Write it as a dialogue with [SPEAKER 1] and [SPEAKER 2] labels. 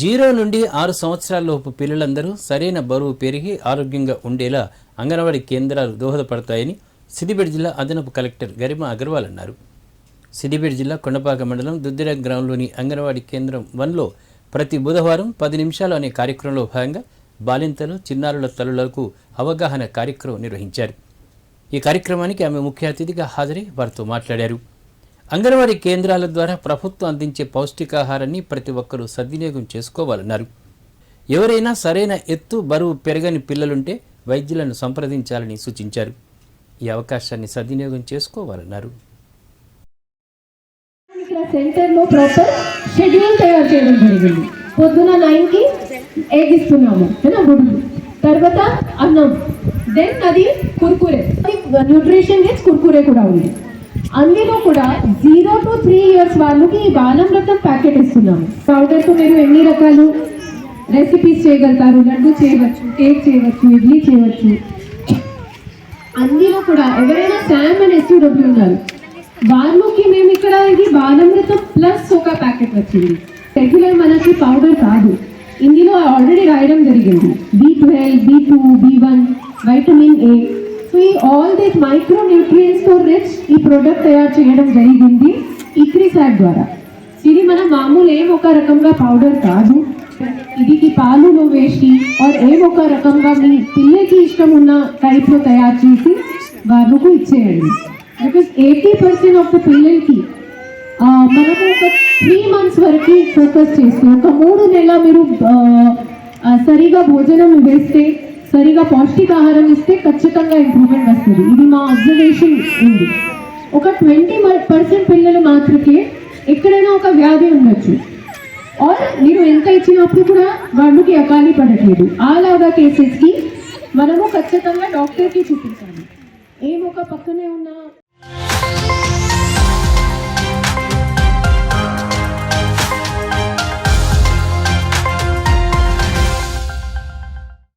[SPEAKER 1] Zero నుండి ఆరు సంవత్సరాలలోపు పిల్లలందరూ సరైన బరువు పెరిగి ఆరోగ్యంగా ఉండేలా అంగన్వాడీ కేంద్రాలు దోహదపడతాయని సిద్దిపేట జిల్లా అదనపు కలెక్టర్ గరిమా అగర్వాల్ అన్నారు. సిద్దిపేట జిల్లా కొండపాక మండలం దుద్దిర గ్రామంలోని అంగన్వాడీ కేంద్రం వన్లో ప్రతి బుధవారం పది నిమిషాలు అనే కార్యక్రమంలో భాగంగా బాలింతలు చిన్నారుల తల్లులకు అవగాహన కార్యక్రమం నిర్వహించారు. ఈ కార్యక్రమానికి ఆమె ముఖ్య అతిథిగా హాజరై వారితో మాట్లాడారు. అంగన్వాడీ కేంద్రాల ద్వారా ప్రభుత్వం అందించే పౌష్టికాహారాన్ని ప్రతి ఒక్కరూ సద్వినియోగం చేసుకోవాలన్నారు. ఎవరైనా సరైన ఎత్తు బరువు పెరగని పిల్లలుంటే వైద్యులను సంప్రదించాలని సూచించారు. ఈ అవకాశాన్ని సద్వినియోగం చేసుకోవాలన్నారు.
[SPEAKER 2] సెంటర్లో ప్రాపర్ షెడ్యూల్ తయారు చేయడం జరిగింది. పొద్దున నైన్కి ఎగ్ ఇస్తున్నాము ఏనా గుడ్లు తర్వాత అన్నం. దెన్ అది కుర్కురే. న్యూట్రిషన్ గెట్స్ కుర్కురే కూడా ఉంది. అందులో కూడా జీరో టు త్రీ ఇయర్స్ వాళ్ళకి ఈ బాలామృతం ప్యాకెట్ ఇస్తున్నాము పౌడర్తో మీరు ఎన్ని రకాలు రెసిపీస్ చేయగలుగుతారు? లడ్డు చేయవచ్చు కేక్ చేయవచ్చు ఇడ్లీ చేయవచ్చు. అందులో కూడా ఎవరైనా శామ్ అని ఎస్యూడబ్ల్యూ ఉన్నారు. వాళ్ళకి మేము ఇక్కడ ఇది బాలామృతం ప్లస్ ఒక ప్యాకెట్ వచ్చింది. రెగ్యులర్ మనకి పౌడర్ కాదు. ఇందులో ఆల్రెడీ రాయడం జరిగింది. B twelve B two B one vitamin A so ఈ all this micronutrients for rich ఈ ప్రోడక్ట్ తయారు చేయడం జరిగింది e ఇక్రిసాట్ ద్వారా. ఇది మన మామూలు ఏం ఒక రకంగా పౌడర్ కాదు. ఇది పాలులో వేసి ఆర్ ఏం ఒక రకంగా మీ పిల్లకి ఇష్టం ఉన్న టైప్లో తయారు చేసి వాళ్ళకు ఇచ్చేయండి. Because eighty percent of the పిల్లలకి మనము ఒక త్రీ మంత్స్ వరకు ఫోకస్ చేస్తే ఒక మూడు నెలల మీరు సరిగా భోజనం వేస్తే సరిగా పౌష్టికాహారం ఇస్తే ఖచ్చితంగా ఇంప్రూవ్మెంట్ వస్తుంది. ఇది మా అబ్జర్వేషన్ ఉంది. ఒక ట్వంటీ పర్సెంట్ పిల్లలు మాత్రమే ఎక్కడైనా ఒక వ్యాధి ఉండొచ్చు. ఆర్ మీరు ఎంత ఇచ్చినప్పుడు కూడా వాళ్ళకి అకాలి పడట్లేదు. అలాగా కేసెస్కి మనము ఖచ్చితంగా డాక్టర్కి చూపించాలి ఏం ఒక పక్కనే ఉన్న